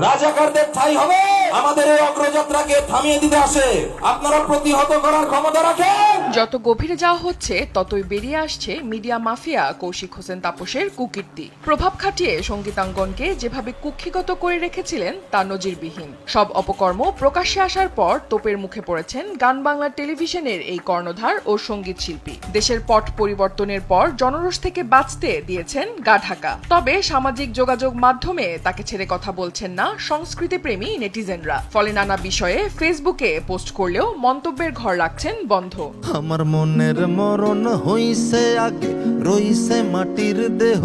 রাজাকারদের ঠাই হবে। আমাদের এই অগ্রযাত্রাকে থামিয়ে দিতে আসে। আপনারা প্রতিহত করার ক্ষমতা রাখেন। যত গভীরে যাওয়া হচ্ছে, ততই বেরিয়ে আসছে মিডিয়া মাফিয়া কৌশিক হোসেন তাপসের কুকীর্তি। প্রভাব খাটিয়ে সঙ্গীতাঙ্গনকে যেভাবে কুক্ষিগত করে রেখেছিলেন, তা নজিরবিহীন। সব অপকর্ম প্রকাশ্যে আসার পর তোপের মুখে পড়েছেন গান বাংলা টেলিভিশনের এই কর্ণধার ও সংগীত শিল্পী। দেশের পট পরিবর্তনের পর জনরোষ থেকে বাঁচতে দিয়েছেন গা ঢাকা। তবে সামাজিক যোগাযোগ মাধ্যমে তাকে ছেড়ে কথা বলছেন না সংস্কৃতিপ্রেমী নেটিজেনরা। ফলে নানা বিষয়ে ফেসবুকে পোস্ট করলেও মন্তব্যের ঘর রাখছেন বন্ধ। আমার মনের মরণ হইছে আগে, রইছে মাটির দেহ।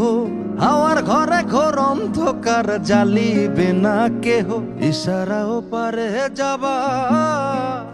হাওয়ার ঘরে ঘোর অন্ধকার, জ্বালিবে না কেহ, ইশারাও পারে যাবা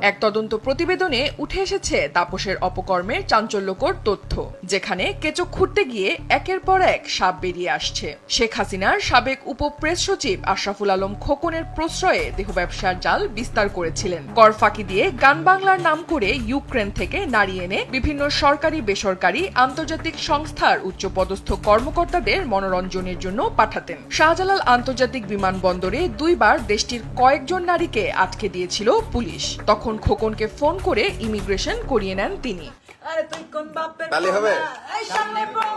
এক তদন্ত প্রতিবেদনে উঠে এসেছে তাপসের অপকর্মের চাঞ্চল্যকর তথ্য, যেখানে কেচো খুঁড়তে গিয়ে একের পর এক সাপ বেরিয়ে আসছে। শেখ হাসিনার সাবেক উপ প্রেস সচিব আশরাফুল আলম খোকনের প্রশ্রয়ে দেহ ব্যবসার জাল বিস্তার করেছিলেন। কর ফাঁকি দিয়ে গান বাংলার নাম করে ইউক্রেন থেকে নাড়িয়ে এনে বিভিন্ন সরকারি, বেসরকারি, আন্তর্জাতিক সংস্থার উচ্চপদস্থ কর্মকর্তাদের মনোরঞ্জনের জন্য পাঠাতেন। শাহজালাল আন্তর্জাতিক বিমানবন্দরে দুইবার দেশটির কয়েকজন নারীকে আটকে দিয়েছিল পুলিশ। তখন খোকনকে ফোন করে ইমিগ্রেশন করিয়ে নেন তিনি।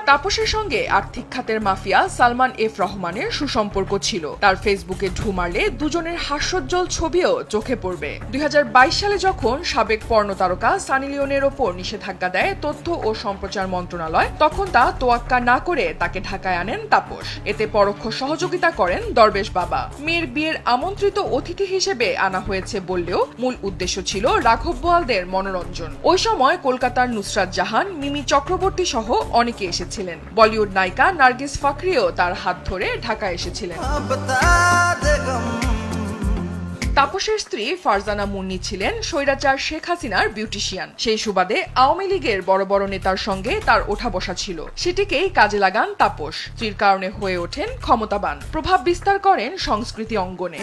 তাপসের সঙ্গে আর্থিক খাতের মাফিয়া সালমান এফ রহমানের সুসম্পর্ক ছিল। তার ফেসবুকে ঢু মারলে দুজনের হাস্যোজ্জ্বল ছবিও চোখে পড়বে। দুই হাজার বাইশ সালে যখন সাবেক পর্ণ তারকা সানি লিওনের ওপর নিষেধাজ্ঞা দেয় তথ্য ও সম্প্রচার মন্ত্রণালয় তখন তা তোয়াক্কা না করে তাকে ঢাকায় আনেন তাপস। এতে পরোক্ষ সহযোগিতা করেন দরবেশ বাবা। মেয়ের বিয়ের আমন্ত্রিত অতিথি হিসেবে আনা হয়েছে বললেও মূল উদ্দেশ্য ছিল রাঘব বোয়ালদের মনোরঞ্জন। ওই সময় কলকাতার নুসরাত জাহান মিমি চক্রবর্তী সহ অনেকে এসেছিলেন। বলিউড নায়িকা নার্গিস ফাকরিও তার হাত ধরে ঢাকায় এসেছিলেন। তাপসের স্ত্রী ফারজানা মুন্নি ছিলেন স্বৈরাচার শেখ হাসিনার বিউটিশিয়ান। সেই সুবাদে আওয়ামী লীগের বড় বড় নেতার সঙ্গে তার ওঠা বসা ছিল। সেটিকেই কাজে লাগান তাপস স্ত্রীর কারণে হয়ে ওঠেন ক্ষমতাবান। প্রভাব বিস্তার করেন সংস্কৃতি অঙ্গনে।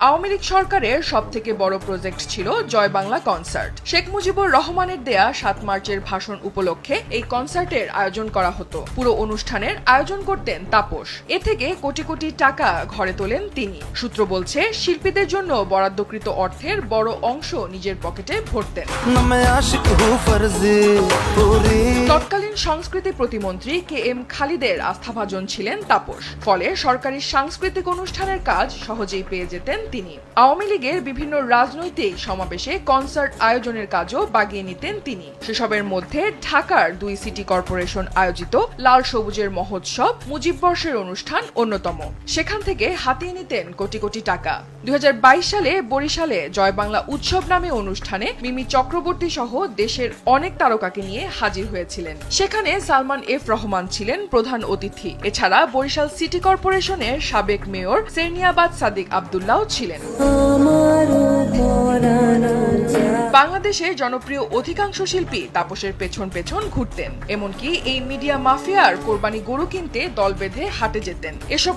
আওয়ামী লীগ সরকারের সব থেকে বড় প্রজেক্ট ছিল জয় বাংলা কনসার্ট শেখ মুজিবুর রহমানের দেয়া সাত মার্চের ভাষণ উপলক্ষে এই কনসার্টের আয়োজন করা হতো। পুরো অনুষ্ঠানের আয়োজন করতেন তাপস। এ থেকে কোটি কোটি টাকা ঘরে তোলেন তিনি। সূত্র বলছে শিল্পীদের জন্য বরাদ্দকৃত অর্থের বড় অংশ নিজের পকেটে ভরতেন। তৎকালীন সংস্কৃতি প্রতিমন্ত্রী কে এম খালিদের আস্থাভাজন ছিলেন তাপস। ফলে সরকারি সাংস্কৃতিক অনুষ্ঠানের কাজ সহজেই পেয়ে যেতেন তিনি। আওয়ামী লীগের বিভিন্ন রাজনৈতিক সমাবেশে কনসার্ট আয়োজনের কাজও বাগিয়ে নিতেন তিনি। সেসবের মধ্যে ঢাকার দুই সিটি কর্পোরেশন আয়োজিত লাল সবুজের মহোৎসব মুজিব বর্ষের অনুষ্ঠান অন্যতম। সেখান থেকে হাতিয়ে নিতেন কোটি কোটি টাকা। দুই সালে বরিশালে জয় বাংলা উৎসব নামে অনুষ্ঠানে মিমি চক্রবর্তী সহ দেশের অনেক তারকাকে নিয়ে হাজির হয়েছিলেন। সেখানে সালমান এফ রহমান ছিলেন প্রধান অতিথি। এছাড়া বরিশাল সিটি কর্পোরেশনের সাবেক মেয়র সেরনিয়াবাদ সাদিক আবদুল্লাহ ছিলেন। বাংলাদেশে জনপ্রিয় অধিকাংশ শিল্পী তাপসের পেছন পেছন ঘুরতেন এমনকি এই মিডিয়া মাফিয়ার কোরবানি গরু কিনতে দল বেঁধে হাটে যেতেন। এসব